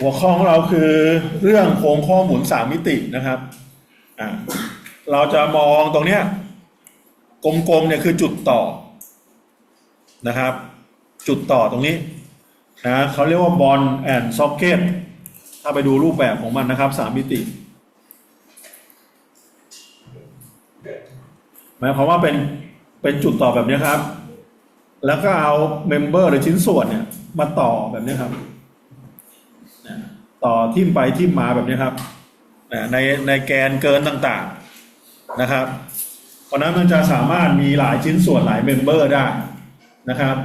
หัวข้อของเราคือเรื่องโครงข้อมุนสามมิตินะครับอ่าเราจะมองตรงเนี้ยกลมๆเนี่ยคือจุดต่อนะครับ จุดต่อตรงนี้นะเขาเรียกว่าบอลแอนด์ซ็อกเก็ตถ้าไปดูรูปแบบของมันนะครับสามมิติหมายความว่าเป็นเป็นจุดต่อแบบนี้ครับ แล้วก็เอาเมมเบอร์หรือชิ้นส่วนเนี่ยมาต่อแบบนี้ครับ ต่อทิ่มไปทิ่มมาแบบนี้ครับในในแกนเกินต่างๆนะครับ เพราะนั้นมันจะสามารถมีหลายชิ้นส่วนหลายเมมเบอร์ได้นะครับ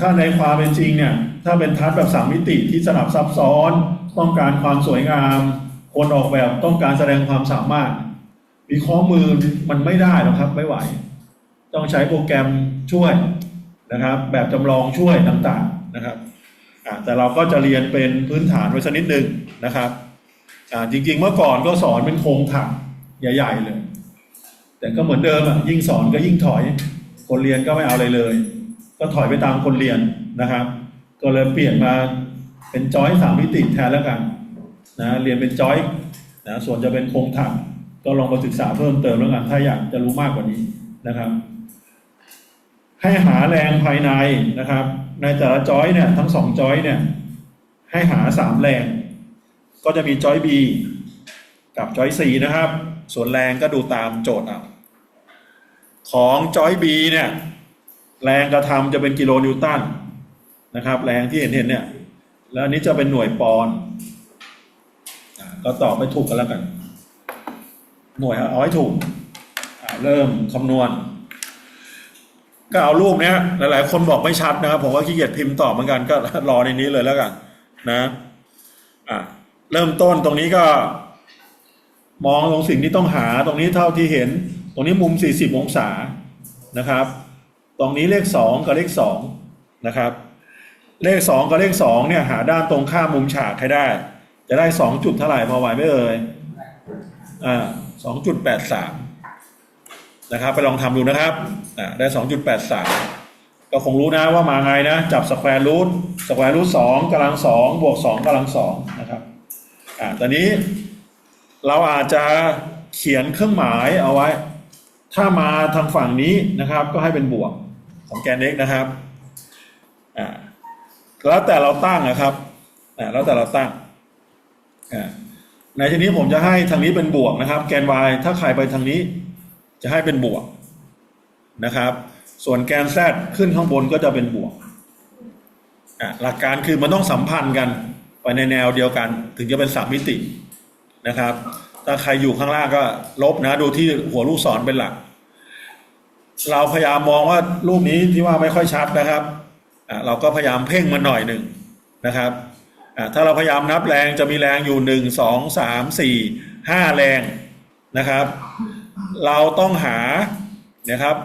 ถ้าในความเป็นจริงเนี่ยถ้าเป็นทัศน์แบบสามมิติที่สลับซับซ้อน ต้องการความสวยงาม คนออกแบบต้องการแสดงความสามารถ มีข้อมือมันไม่ได้หรอกครับไม่ไหว ต้องใช้โปรแกรมช่วยนะครับ แบบจำลองช่วยต่างๆนะครับ แต่เราก็จะเรียนเป็นพื้นฐานไว้สักนิดหนึ่งนะครับจริงๆเมื่อก่อนก็สอนเป็นโครงถังใหญ่ ๆ เลย แต่ก็เหมือนเดิมอะยิ่งสอนก็ยิ่งถอย คนเรียนก็ไม่เอาอะไรเลย ก็ถอยไปตามคนเรียนนะครับ ก็เลยเปลี่ยนมาเป็นจอยสามมิติแทนแล้วกันนะเรียนเป็นจอยนะส่วนจะเป็นโครงถังก็ลองไปศึกษาเพิ่มเติมแล้วกันถ้าอยากจะรู้มากกว่านี้นะครับ ให้หาแรงภายในนะครับ ในแต่ละจอยเนี่ยทั้งสองจอยเนี่ยให้หาสามแรง ก็จะมีจอย B กับจอย C นะครับ ส่วนแรงก็ดูตามโจทย์เอาของจอย B เนี่ยแรงกระทำจะเป็นกิโลนิวตันนะครับ แรงที่เห็นเห็นเนี่ย แล้วอันนี้จะเป็นหน่วยปอนด์ก็ตอบไม่ถูกกันแล้วกัน หน่วยเอาให้ถูกเริ่มคำนวณ ก็เอารูปเนี้ยหลาย ๆ คนบอกไม่ชัดนะครับ ผมก็ขี้เกียจพิมพ์ตอบเหมือนกันก็รอในนี้เลยแล้วกัน นะอะเริ่มต้นตรงนี้ก็ มองตรงสิ่งที่ต้องหาตรงนี้เท่าที่เห็น ตรงนี้มุม 40 องศานะครับ ตรงนี้เลข 2 กับเลข 2 นะครับ เลข 2 กับเลข 2 เนี่ย หาด้านตรงข้ามมุมฉากให้ได้ จะได้ 2 จุดเท่าไหร่พอไหวไหมเอ่ยอ่า2.83 นะครับ ไปลองทำดูนะครับอ่าได้2.83ก็คงรู้นะว่ามาไงนะ จับสแควร์รูทสแควร์รูทสองกำลังสองบวกสองกำลังสองนะครับอ่าตอนนี้เราอาจจะเขียนเครื่องหมายเอาไว้ ถ้ามาทางฝั่งนี้นะครับ ก็ให้เป็นบวกของแกน x นะครับอ่าแล้วแต่เราตั้งนะครับอ่าแล้วแต่เราตั้งอ่าในที่นี้ผมจะให้ทางนี้เป็นบวกนะครับ แกน y ถ้าใครไปทางนี้ จะให้เป็นบวกนะครับ ส่วนแกน z ขึ้นข้างบนก็จะเป็นบวกอะหลักการคือมันต้องสัมพันธ์กันไปในแนวเดียวกัน ถึงจะเป็นสามมิตินะครับ ถ้าใครอยู่ข้างล่างก็ลบนะ ดูที่หัวลูกศรเป็นหลัก เราพยายามมองว่ารูปนี้ที่ว่าไม่ค่อยชัดนะครับอะเราก็พยายามเพ่งมันหน่อยหนึ่งนะครับอะถ้าเราพยายามนับแรงจะมีแรงอยู่หนึ่งสองสามสี่ห้าแรงนะครับ เราต้องหานะครับ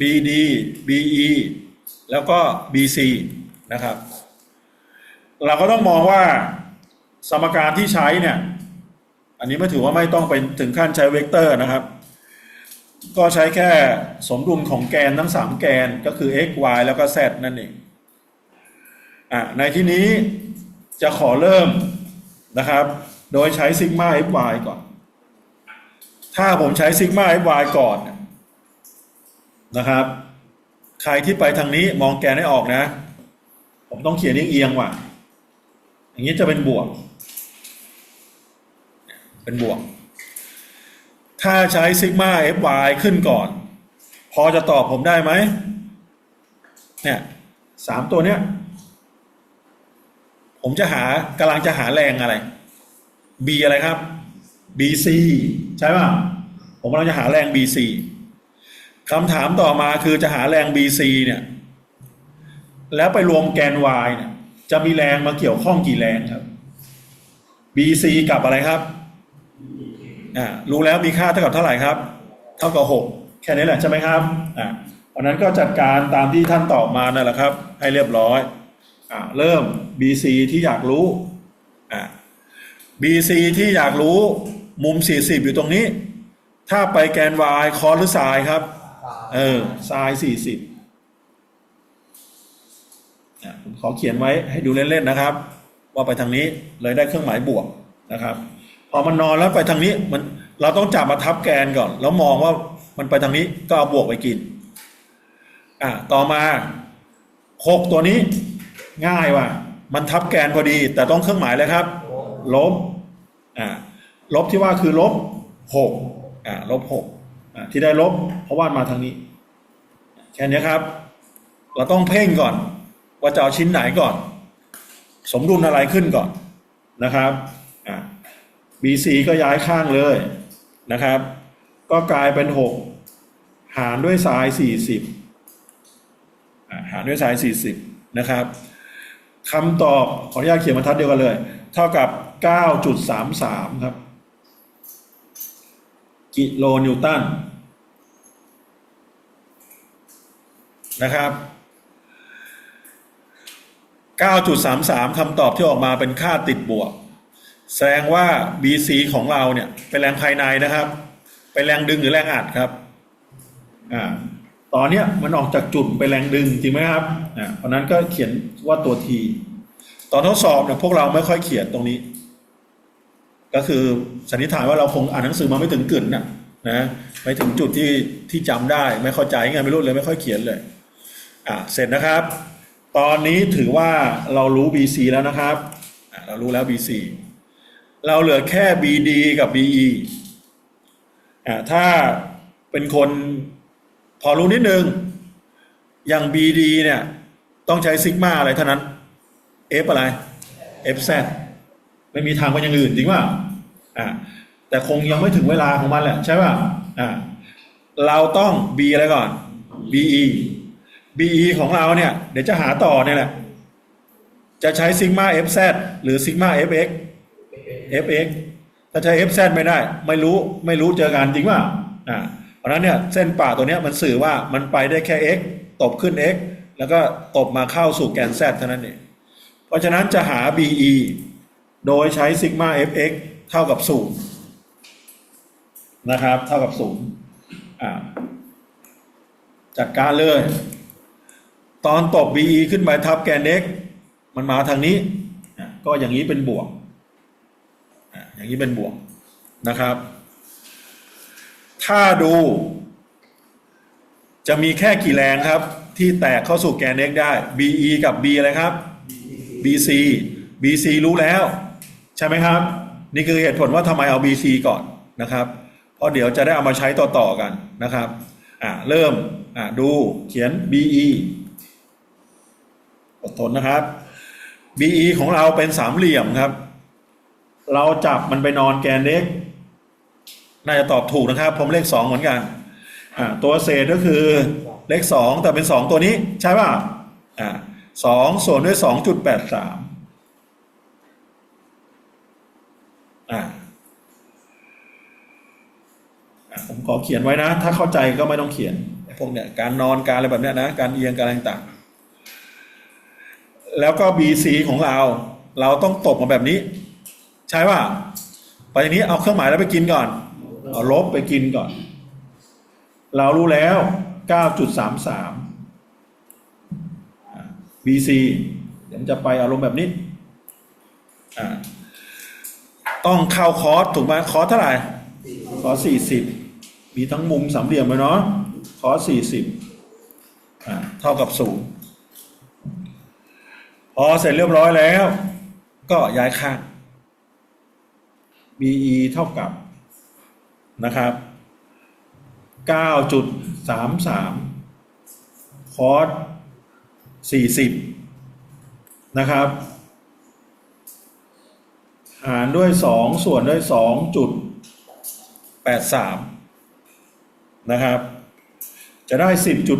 BD BE แล้วก็ BC นะครับ เราก็ต้องมองว่าสมการที่ใช้เนี่ย อันนี้ไม่ถือว่าไม่ต้องไปถึงขั้นใช้เวกเตอร์นะครับ ก็ใช้แค่สมดุลของแกนทั้งสามแกนก็คือ x y แล้วก็ z นั่นเองอะในที่นี้จะขอเริ่มนะครับ โดยใช้ซิกมา fy ก่อน ถ้าผมใช้ซิกมา fy ก่อนนะครับ ใครที่ไปทางนี้มองแกนให้ออกนะ ผมต้องเขียนเอียงว่ะ อย่างนี้จะเป็นบวก เป็นบวก ถ้าใช้ซิกมา fy ขึ้นก่อน พอจะตอบผมได้ไหมเนี่ยสามตัวเนี้ย ผมจะหากำลังจะหาแรงอะไร b อะไรครับ bc ใช่ป่ะ ผมกำลังจะหาแรง bc คำถามต่อมาคือจะหาแรง bc เนี่ย แล้วไปรวมแกน y เนี่ย จะมีแรงมาเกี่ยวข้องกี่แรงครับ bc กับอะไรครับอ่ารู้แล้วมีค่าเท่ากับเท่าไหร่ครับ เท่ากับหกแค่นี้แหละใช่ไหมครับอ่าเพราะนั้นก็จัดการตามที่ท่านตอบมานั่นแหละครับ ให้เรียบร้อยอ่าเริ่ม bc ที่อยากรู้อ่า BC ที่อยากรู้มุม 40 อยู่ตรงนี้ ถ้าไปแกน y คอสหรือไซน์ครับ เออไซน์40อะผมขอเขียนไว้ให้ดูเล่นๆนะครับ ว่าไปทางนี้เลยได้เครื่องหมายบวกนะครับ พอมันนอนแล้วไปทางนี้มันเราต้องจับมาทับแกนก่อน แล้วมองว่ามันไปทางนี้ก็เอาบวกไปกิน อะต่อมาหกตัวนี้ง่ายว่ะ มันทับแกนพอดี แต่ต้องเครื่องหมายเลยครับ ลบอ่าลบที่ว่าคือลบหก อ่าลบหกอ่าที่ได้ลบเพราะว่ามาทางนี้ แค่นี้ครับ เราต้องเพ่งก่อน ว่าจะเอาชิ้นไหนก่อน สมดุลอะไรขึ้นก่อนนะครับอ่า BC ก็ย้ายข้างเลยนะครับ ก็กลายเป็น 6 หารด้วยสาย 40อ่าหารด้วยสาย 40 นะครับคำตอบขออนุญาตเขียนบรรทัดเดียวกันเลย เท่ากับ 9.33 ครับ กิโลนิวตันนะครับ 9.33คำตอบที่ออกมาเป็นค่าติดบวก แสดงว่า BC ของเราเนี่ย เป็นแรงภายในนะครับ เป็นแรงดึงหรือแรงอัดครับอ่าตอนเนี้ยมันออกจากจุดเป็นแรงดึงจริงไหมครับอ่าเพราะนั้นก็เขียนว่าตัว T ตอนทดสอบเนี่ยพวกเราไม่ค่อยเขียนตรงนี้ ก็คือสันนิษฐานว่าเราคงอ่านหนังสือมาไม่ถึงกึ่นนะนะไม่ถึงจุดที่ที่จำได้ ไม่เข้าใจไงไม่รู้เลยไม่ค่อยเขียนเลยอ่าเสร็จนะครับ ตอนนี้ถือว่าเรารู้ BC แล้วนะครับอ่าเรารู้แล้ว BC เราเหลือแค่ BD กับ BE อ่าถ้าเป็นคนพอรู้นิดนึง อย่าง BD เนี่ย ต้องใช้ซิกมาอะไรเท่านั้น F อะไร FZ ไม่มีทางเป็นอย่างอื่นจริงป่ะอ่าแต่คงยังไม่ถึงเวลาของมันแหละใช่ป่ะอ่าเราต้อง B อะไรก่อน BE BE ของเราเนี่ย เดี๋ยวจะหาต่อเนี่ยแหละ จะใช้ซิกมา FZ หรือซิกมา FX FX ถ้าใช้ FZ ไม่ได้ ไม่รู้ไม่รู้เจอกันจริงป่ะอ่าเพราะฉะนั้นเนี่ยเส้นป่าตัวเนี้ยมันสื่อว่ามันไปได้แค่ x ตบขึ้น x แล้วก็ตบมาเข้าสู่แกน z เท่านั้นเองเพราะฉะนั้นจะหา BE โดยใช้ซิกมา fx เท่ากับศูนย์นะครับ เท่ากับศูนย์จัดการเลย ตอนตบ BE ขึ้นไปทับแกน x มันมาทางนี้ ก็อย่างนี้เป็นบวก อย่างนี้เป็นบวกนะครับ ถ้าดู จะมีแค่กี่แรงครับ ที่แตกเข้าสู่แกน x ได้ BE กับ B อะไรครับ BC BC รู้แล้ว ใช่ไหมครับ นี่คือเหตุผลว่าทำไมเอา BC ก่อนนะครับ เพราะเดี๋ยวจะได้เอามาใช้ต่อๆกันนะครับอ่าเริ่มอ่าดูเขียน BE อดทนนะครับ BE ของเราเป็นสามเหลี่ยมครับ เราจับมันไปนอนแกน x น่าจะตอบถูกนะครับ ผมเลขสองเหมือนกันอ่าตัวเศษก็คือเลขสองแต่เป็นสองตัวนี้ใช่ป่ะอ่าสองส่วนด้วยสองจุดแปดสาม อ่าผมขอเขียนไว้นะ ถ้าเข้าใจก็ไม่ต้องเขียนพวกเนี้ยการนอนการอะไรแบบเนี้ยนะ การเอียงการอะไรต่างแล้วก็ BC ของเรา เราต้องตบมาแบบนี้ ใช่ป่ะไปอย่างนี้เอาเครื่องหมายแล้วไปกินก่อน เอาลบไปกินก่อน เรารู้แล้ว 9.33 BC เดี๋ยวมันจะไปอารมณ์แบบนี้อ่า ต้องเข้าคอร์สถูกไหมคอร์สเท่าไหร่ คอร์ส40มีทั้งมุมสามเหลี่ยมเลยเนาะคอร์ส40อ่าเท่ากับศูนย์พอเสร็จเรียบร้อยแล้ว ก็ย้ายข้าง BE เท่ากับนะครับ 9.33 คอร์ส40 นะครับ หารด้วย2ส่วนด้วย2.83นะครับ จะได้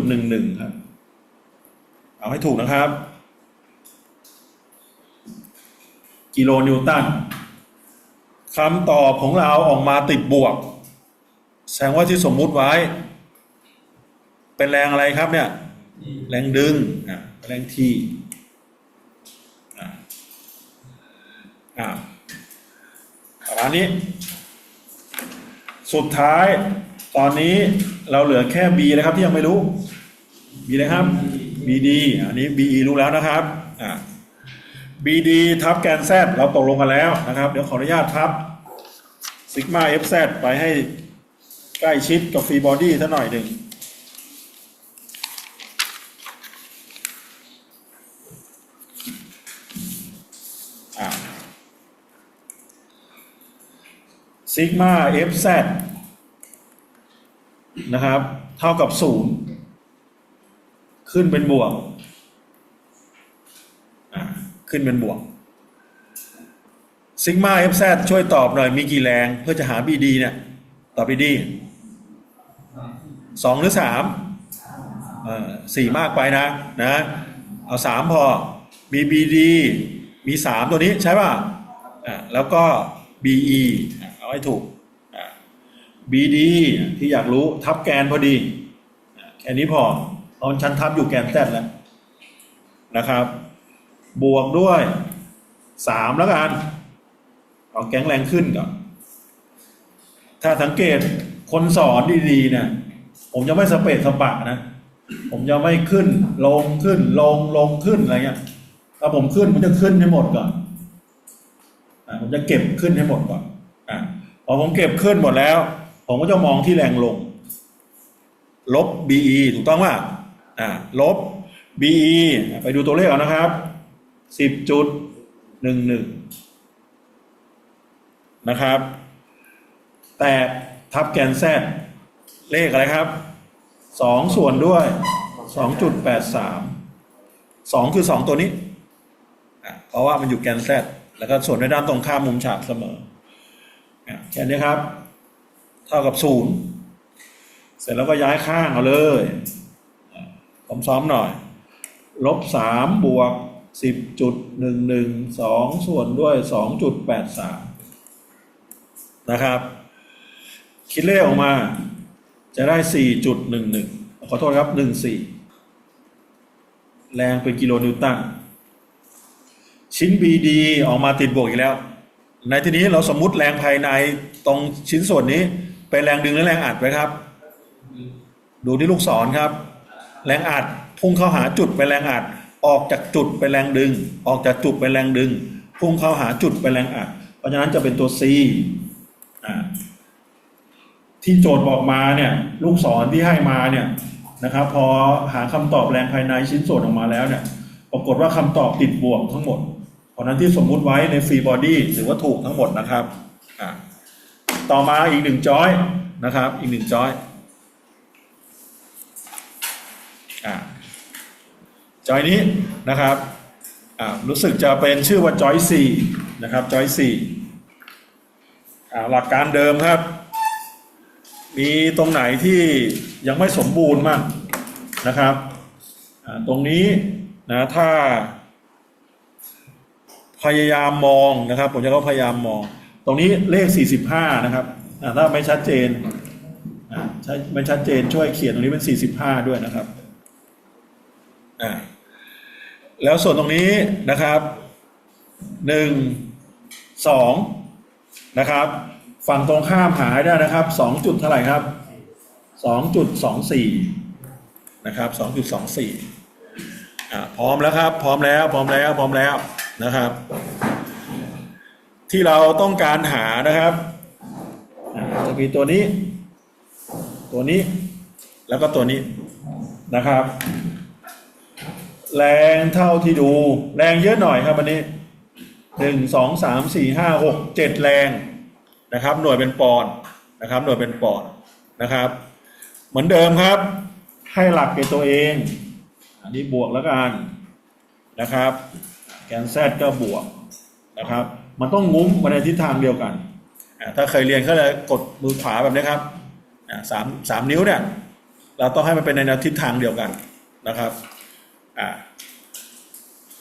10.11ครับ เอาให้ถูกนะครับ กิโลนิวตันคำตอบของเราออกมาติดบวก แสดงว่าที่สมมุติไว้ เป็นแรงอะไรครับเนี่ย แรงดึงอะแรงทีอะ อะประมาณนี้ สุดท้ายตอนนี้เราเหลือแค่ B นะครับที่ยังไม่รู้ B นะครับ BD อันนี้ BE รู้แล้วนะครับอะ BD ทับแกน Z เราตกลงกันแล้วนะครับ เดี๋ยวขออนุญาตทับซิกมา FZ ไปให้ใกล้ชิดกับฟรีบอดี้สักหน่อยหนึ่ง อ่า ซิกมา FZ นะครับ เท่ากับศูนย์ขึ้นเป็นบวกขึ้นเป็นบวกซิกมา FZ ช่วยตอบหน่อย มีกี่แรงเพื่อจะหา BD เนี่ย ตอบ BD สองหรือสามสี่มากไปนะนะ เอาสามพอ มี BD มีสามตัวนี้ใช่ป่ะะแล้วก็ BE อ เอาให้ถูกอะ BD ที่อยากรู้ทับแกนพอดี แค่นี้พอตอนชั้นทับอยู่แกนแซดแล้วนะครับ บวกด้วยสามแล้วกันเอาแก๊งแรงขึ้นก่อน ถ้าสังเกตคนสอนดีๆเนี่ยผมจะไม่สเปดสปะนะ ผมจะไม่ขึ้น ลงขึ้น ลงลงขึ้นอะไรเงี้ยถ้าผมขึ้นผมจะขึ้นให้หมดก่อนอ่าผมจะเก็บขึ้นให้หมดก่อน พอผมเก็บขึ้นหมดแล้ว ผมก็จะมองที่แรงลง ลบ BE ถูกต้องว่าอ่าลบ BE ไปดูตัวเลขเอานะครับสิบจุดหนึ่งหนึ่งนะครับ แต่ทับแกนแซดเลขอะไรครับสองส่วนด้วยสองจุดแปดสามสองคือสองตัวนี้ เพราะว่ามันอยู่แกนแซดแล้วก็ส่วนในด้านตรงข้ามมุมฉากเสมอ แค่นี้ครับ เท่ากับศูนย์เสร็จแล้วก็ย้ายข้างเอาเลยผมซ้อมหน่อย ลบสามบวกสิบจุดหนึ่งหนึ่งสองส่วนด้วยสองจุดแปดสามนะครับ คิดเลขออกมา จะได้สี่จุดหนึ่งหนึ่งขอโทษครับหนึ่งสี่แรงเป็นกิโลนิวตัน ชิ้น BD ออกมาติดบวกอีกแล้ว ในที่นี้เราสมมุติแรงภายในตรงชิ้นส่วนนี้เป็นแรงดึงและแรงอัดไว้ครับ ดูที่ลูกศรครับ แรงอัดพุ่งเข้าหาจุดเป็นแรงอัด ออกจากจุดเป็นแรงดึง ออกจากจุดเป็นแรงดึง พุ่งเข้าหาจุดเป็นแรงอัด เพราะฉะนั้นจะเป็นตัว C ที่โจทย์บอกมาเนี่ยลูกศรที่ให้มาเนี่ยนะครับ พอหาคำตอบแรงภายในชิ้นส่วนออกมาแล้วเนี่ย ปรากฏว่าคำตอบติดบวกทั้งหมด เพราะนั้นที่สมมุติไว้ในฟรีบอดี้ถือว่าถูกทั้งหมดนะครับต่อมาอีกหนึ่งจอยนะครับ อีกหนึ่งจอยอจอยนี้นะครับรู้สึกจะเป็นชื่อว่าจอยสี่นะครับจอยสี่หลักการเดิมครับ มีตรงไหนที่ยังไม่สมบูรณ์มากนะครับตรงนี้นะถ้า พยายามมองนะครับ ผมจะก็พยายามมอง ตรงนี้เลข 45 นะครับถ้าไม่ชัดเจนอ่าใช่ไม่ชัดเจนช่วยเขียนตรงนี้เป็น 45 ด้วยนะครับแล้วส่วนตรงนี้นะครับหนึ่งสองนะครับ ฝั่งตรงข้ามหาให้ได้นะครับสองจุดเท่าไหร่ครับสองจุดสองสี่นะครับสองจุดสองสี่อ่าพร้อมแล้วครับ พร้อมแล้ว พร้อมแล้ว พร้อมแล้ว นะครับ ที่เราต้องการหานะครับจะมีตัวนี้ ตัวนี้ แล้วก็ตัวนี้นะครับ แรงเท่าที่ดู แรงเยอะหน่อยครับอันนี้หนึ่งสองสามสี่ห้าหกเจ็ดแรงนะครับ หน่วยเป็นปอนด์นะครับ หน่วยเป็นปอนด์นะครับ เหมือนเดิมครับ ให้หลักแก่ตัวเอง อันนี้บวกแล้วกันนะครับ นแซดก็บวกนะครับ มันต้องงุ้มมาในทิศทางเดียวกันถ้าเคยเรียนก็เลยกดมือขวาแบบนี้ครับสามสามนิ้วเนี่ย เราต้องให้มันเป็นในแนวทิศทางเดียวกันนะครับอ่า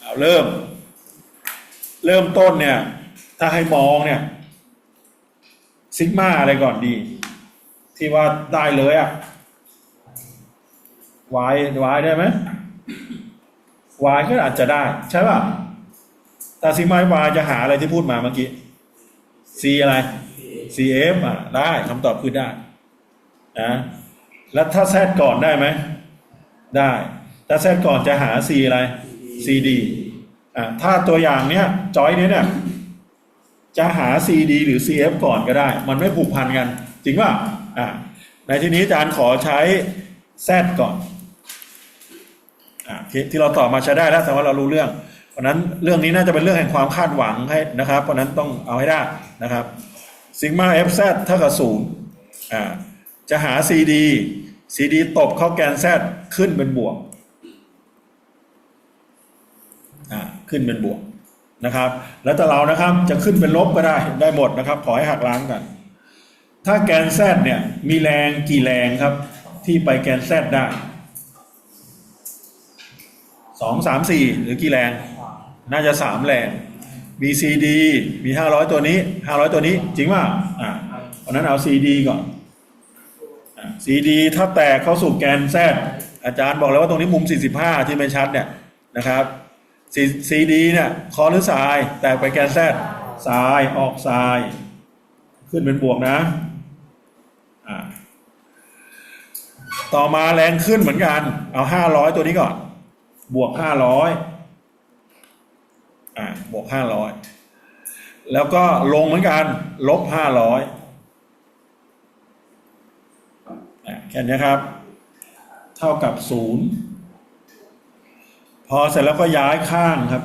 เอาเริ่ม เริ่มต้นเนี่ย ถ้าให้มองเนี่ยซิกมาอะไรก่อนดี ที่ว่าได้เลยอะวายวายได้ไหมวายก็อาจจะได้ ใช่ป่ะ แต่ซิกมวายจะหาอะไรที่พูดมาเมื่อกี้ C อะไร CF อะได้คำตอบคือได้นะแล้วถ้าแซดก่อนได้ไหม ได้ ถ้าแซดก่อนจะหา C อะไร CD อ่าถ้าตัวอย่างเนี้ยจอยเนี้ยเนี่ยจะหา CD หรือ CF ก่อนก็ได้ มันไม่ผูกพันกัน จริงป่ะอ่าในที่นี้อาจารย์ขอใช้ Z ก่อนอ่าที่ที่เราตอบมาใช้ได้แล้วแต่ว่าเรารู้เรื่อง เพราะนั้นเรื่องนี้น่าจะเป็นเรื่องแห่งความคาดหวังให้นะครับ เพราะนั้นต้องเอาให้ได้นะครับซิกมา FZ เท่ากับศูนย์อ่าจะหา CD CD ตบเข้าแกน Z ขึ้นเป็นบวกอ่าขึ้นเป็นบวกนะครับ แล้วแต่เรานะครับจะขึ้นเป็นลบก็ได้ได้หมดนะครับ ขอให้หักล้างกัน ถ้าแกนแซดเนี่ยมีแรงกี่แรงครับ ที่ไปแกนแซดได้ สองสามสี่หรือกี่แรง น่าจะสามแรง BCD มีห้าร้อยตัวนี้ห้าร้อยตัวนี้ จริงว่าอ่าเพราะนั้นเอา CD ก่อน CD ถ้าแตกเข้าสู่แกนแซดอาจารย์บอกแล้วว่าตรงนี้มุม 45 ที่ไม่ชัดเนี่ยนะครับซีดีเนี่ยคอหรือทราย แตกไปแกนแซดทรายออกทราย ขึ้นเป็นบวกนะอ่าต่อมาแรงขึ้นเหมือนกัน เอาห้าร้อยตัวนี้ก่อน บวกห้าร้อยอ่าบวกห้าร้อยแล้วก็ลงเหมือนกันลบห้าร้อยแค่นี้ครับ เท่ากับศูนย์พอเสร็จแล้วก็ย้ายข้างครับ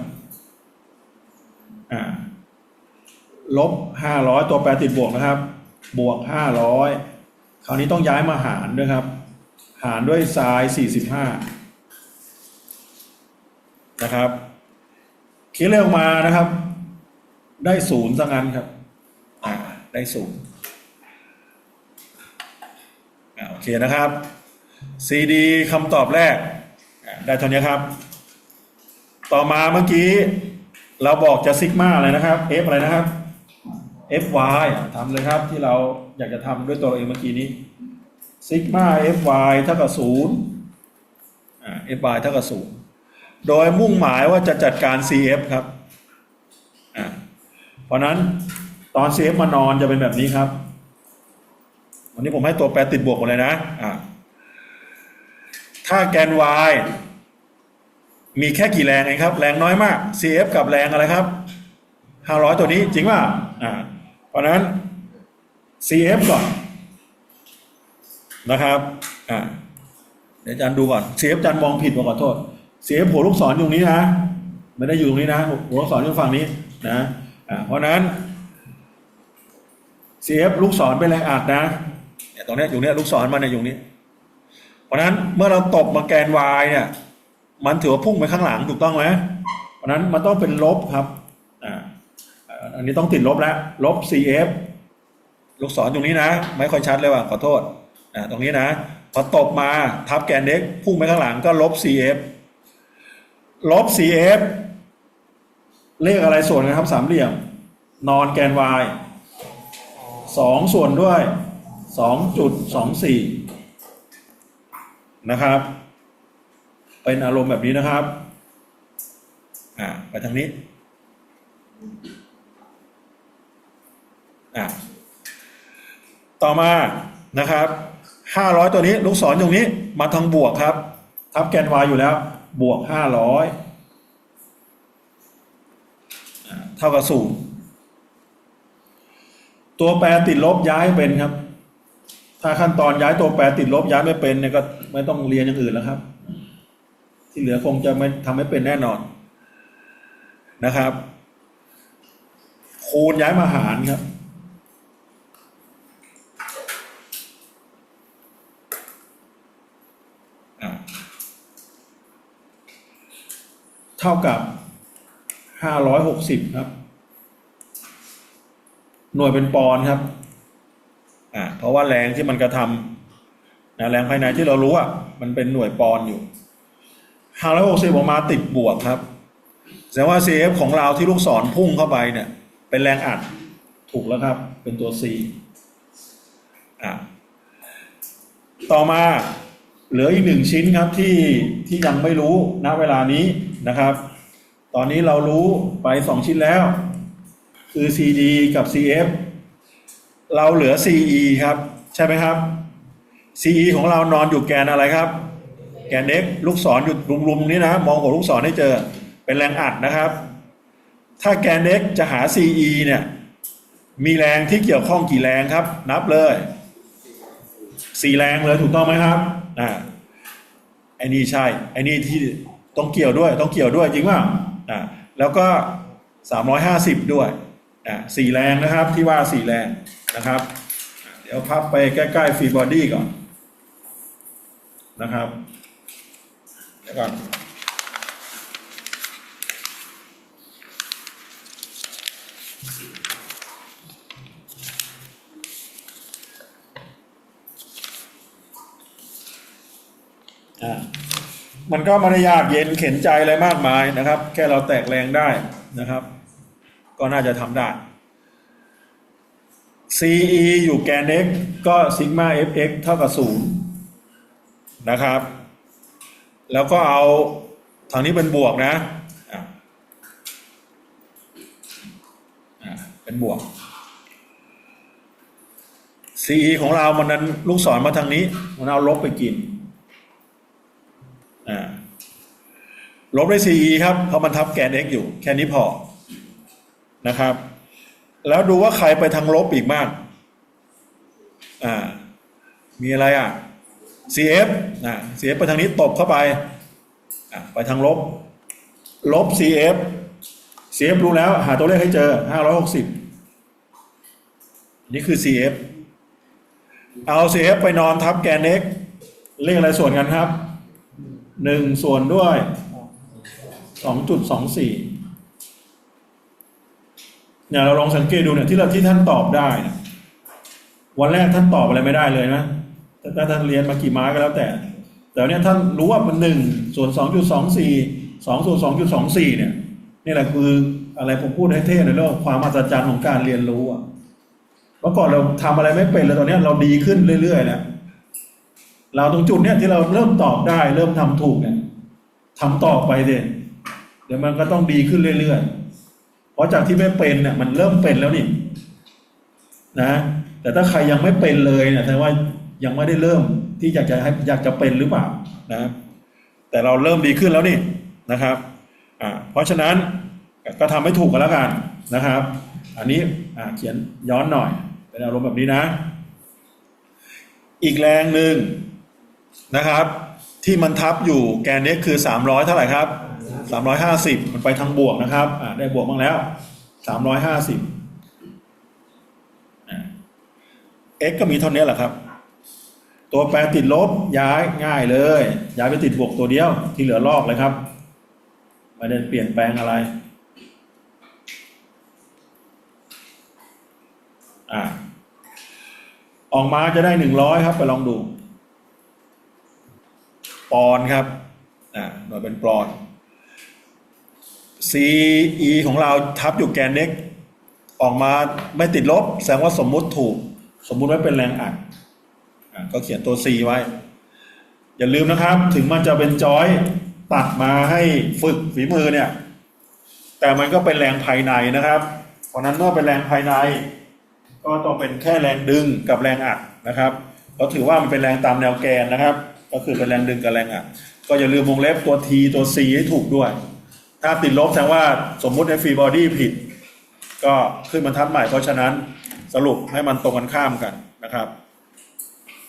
ลบห้าร้อยตัวแปรติดบวกนะครับ บวกห้าร้อยคราวนี้ต้องย้ายมาหารด้วยครับ หารด้วยไซน์สี่สิบห้า นะครับคิดเลขออกมานะครับ ได้ศูนย์ซะงั้นครับ อ่า ได้ศูนย์อ่าโอเคนะครับ CD คำตอบแรก ได้เท่านี้ครับ ต่อมาเมื่อกี้ เราบอกจะซิกมาอะไรนะครับ F อะไรนะครับ FY ทำเลยครับที่เราอยากจะทำด้วยตัวเราเองเมื่อกี้นี้ซิกมา FY เท่ากับศูนย์อ่า FY เท่ากับศูนย์ โดยมุ่งหมายว่าจะจัดการ CF ครับ เพราะนั้นตอน CF มานอนจะเป็นแบบนี้ครับ วันนี้ผมให้ตัวแปรติดบวกหมดเลยนะอ่าถ้าแกน y มีแค่กี่แรงเองครับ แรงน้อยมาก CF กับแรงอะไรครับ 500 ตัวนี้จริงป่ะอ่าเพราะนั้น CF ก่อนนะครับเดี๋ยวอาจารย์ดูก่อน CF อาจารย์มองผิดมาขอโทษ CF หัวลูกศรอยู่ตรงนี้นะไม่ได้อยู่ตรงนี้นะหัวลูกศรอยู่ฝั่งนี้นะเพราะนั้น CF ลูกศรเป็นแรงอัดนะเนี่ยตรงนี้อยู่เนี้ยลูกศรมันเนี่ยอยู่นี้ เพราะนั้นเมื่อเราตบมาแกน y เนี่ย มันถือว่าพุ่งไปข้างหลังถูกต้องไหมเพราะฉะนั้นมันต้องเป็นลบครับอ่าอันนี้ต้องติดลบแล้วลบ CF ลูกศรตรงนี้นะ ไม่ค่อยชัดเลยว่ะขอโทษอ่าตรงนี้นะพอตบมาทับแกนเด็กพุ่งไปข้างหลังก็ลบ CF ลบ CF เลขอะไรส่วนนะครับสามเหลี่ยม นอนแกน y สองส่วนด้วยสองจุดสองสี่นะครับ เป็นอารมณ์แบบนี้นะครับ อ่าไปทางนี้ อ่าต่อมานะครับห้าร้อยตัวนี้ลูกศรตรงนี้มาทางบวกครับ ทับแกน y อยู่แล้ว บวกห้าร้อยเท่ากับศูนย์ตัวแปรติดลบย้ายเป็นครับ ถ้าขั้นตอนย้ายตัวแปรติดลบย้ายไม่เป็นเนี่ยก็ไม่ต้องเรียนอย่างอื่นแล้วครับ ที่เหลือคงจะไม่ทำให้เป็นแน่นอนนะครับ คูณย้ายมาหารครับ อ่า เท่ากับห้าร้อยหกสิบครับ หน่วยเป็นปอนด์ครับ อ่าเพราะว่าแรงที่มันกระทำนะแรงภายในที่เรารู้อะมันเป็นหน่วยปอนด์อยู่ห้าร้อยหกสิบออกมาติดบวกครับ แสดงว่า CF ของเราที่ลูกศรพุ่งเข้าไปเนี่ย เป็นแรงอัดถูกแล้วครับ เป็นตัว C อ่าต่อมาเหลืออีกหนึ่งชิ้นครับที่ที่ยังไม่รู้ณเวลานี้ นะครับ ตอนนี้เรารู้ไปสองชิ้นแล้ว คือ CD กับ CF เราเหลือ CE ครับ ใช่ไหมครับ CE ของเรานอนอยู่แกนอะไรครับ แกน x ลูกศรอยู่รุมๆนี้นะ มองหัวลูกศรให้เจอเป็นแรงอัดนะครับ ถ้าแกน x จะหา CE เนี่ย มีแรงที่เกี่ยวข้องกี่แรงครับ นับเลยสี่แรงเลยถูกต้องไหมครับอ่าไอ้นี่ใช่ไอ้นี่ที่ ต้องเกี่ยวด้วย ต้องเกี่ยวด้วยจริงป่ะอ่าแล้วก็สามร้อยห้าสิบด้วยอ่าสี่แรงนะครับที่ว่าสี่แรงนะครับ เดี๋ยวพับไปใกล้ๆฟรีบอดี้ก่อนนะครับเดี๋ยวก่อนอ่า มันก็ไม่ได้ยากเย็นเข็นใจอะไรมากมายนะครับ แค่เราแตกแรงได้นะครับ ก็น่าจะทำได้ CE อยู่แกน x ก็ซิกมา fx เท่ากับศูนย์นะครับ แล้วก็เอาทางนี้เป็นบวกนะเป็นบวก CE ของเรามันนั้นลูกศรมาทางนี้ มันเอาลบไปกิน ลบด้วย CE ครับ เพราะมันทับแกน x อยู่ แค่นี้พอนะครับ แล้วดูว่าใครไปทางลบอีกมากอ่ามีอะไรอะ CF อ่า CF ไปทางนี้ตบเข้าไปอ่าไปทางลบ ลบ CF CF รู้แล้ว หาตัวเลขให้เจอ 560 นี่คือ CF เอา CF ไปนอนทับแกน x เลขอะไรส่วนกันครับ หนึ่งส่วนด้วยสองจุดสองสี่เนี่ยเราลองสังเกตดูเนี่ยที่เราที่ท่านตอบได้นะวันแรกท่านตอบอะไรไม่ได้เลยนะถ้าท่านเรียนมากี่ม้าก็แล้วแต่ แต่เนี่ยท่านรู้ว่ามันหนึ่งส่วนสองจุดสองสี่สองส่วนสองจุดสองสี่เนี่ยนี่แหละคืออะไรผมพูดให้เท่ในเรื่องความอัศจรรย์ของการเรียนรู้อะเมื่อก่อนเราทำอะไรไม่เป็นเลยตอนนี้เราดีขึ้นเรื่อยๆแล้ว เราตรงจุดเนี้ยที่เราเริ่มตอบได้ เริ่มทำถูกเนี่ยทำต่อไปเดเดี๋ยวมันก็ต้องดีขึ้นเรื่อยๆ เพราะจากที่ไม่เป็นเนี่ยมันเริ่มเป็นแล้วนี่นะ แต่ถ้าใครยังไม่เป็นเลยเนี่ยแสดงว่ายังไม่ได้เริ่มที่อยากจะให้อยากจะเป็นหรือเปล่านะ แต่เราเริ่มดีขึ้นแล้วนี่นะครับอ่าเพราะฉะนั้นก็ทำให้ถูกกันแล้วกันนะครับ อันนี้อ่าเขียนย้อนหน่อยเป็นอารมณ์แบบนี้นะ อีกแรงหนึ่ง นะครับ ที่มันทับอยู่แกนนี้คือ 300 เท่าไหร่ครับ 350 มันไปทางบวกนะครับอ่าได้บวกบ้างแล้ว 350อ่า x ก็มีเท่านี้แหละครับ ตัวแปรติดลบย้ายง่ายเลย ย้ายไปติดบวกตัวเดียวที่เหลือลอกเลยครับ ไม่ได้เปลี่ยนแปลงอะไรอ่าออกมาจะได้หนึ่งร้อยครับ ไปลองดู ปอนครับอ่าหน่วยเป็นปอน CE ของเราทับอยู่แกนเน็กออกมาไม่ติดลบ แสดงว่าสมมุติถูก สมมุติว่าเป็นแรงอัดก็เขียนตัว C ไว้ อย่าลืมนะครับ ถึงมันจะเป็นจอยตัดมาให้ฝึกฝีมือเนี่ย แต่มันก็เป็นแรงภายในนะครับ เพราะนั้นเมื่อเป็นแรงภายใน ก็ต้องเป็นแค่แรงดึงกับแรงอัดนะครับก็ถือว่ามันเป็นแรงตามแนวแกนนะครับ ก็คือเป็นแรงดึงกับแรงอัดก็อย่าลืมวงเล็บตัว T ตัว C ให้ถูกด้วย ถ้าติดลบแสดงว่าสมมุติในฟรีบอดี้ผิด ก็ขึ้นบรรทัดใหม่เพราะฉะนั้นสรุปให้มันตรงกันข้ามกันนะครับ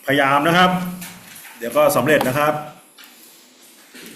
พยายามนะครับ เดี๋ยวก็สำเร็จนะครับ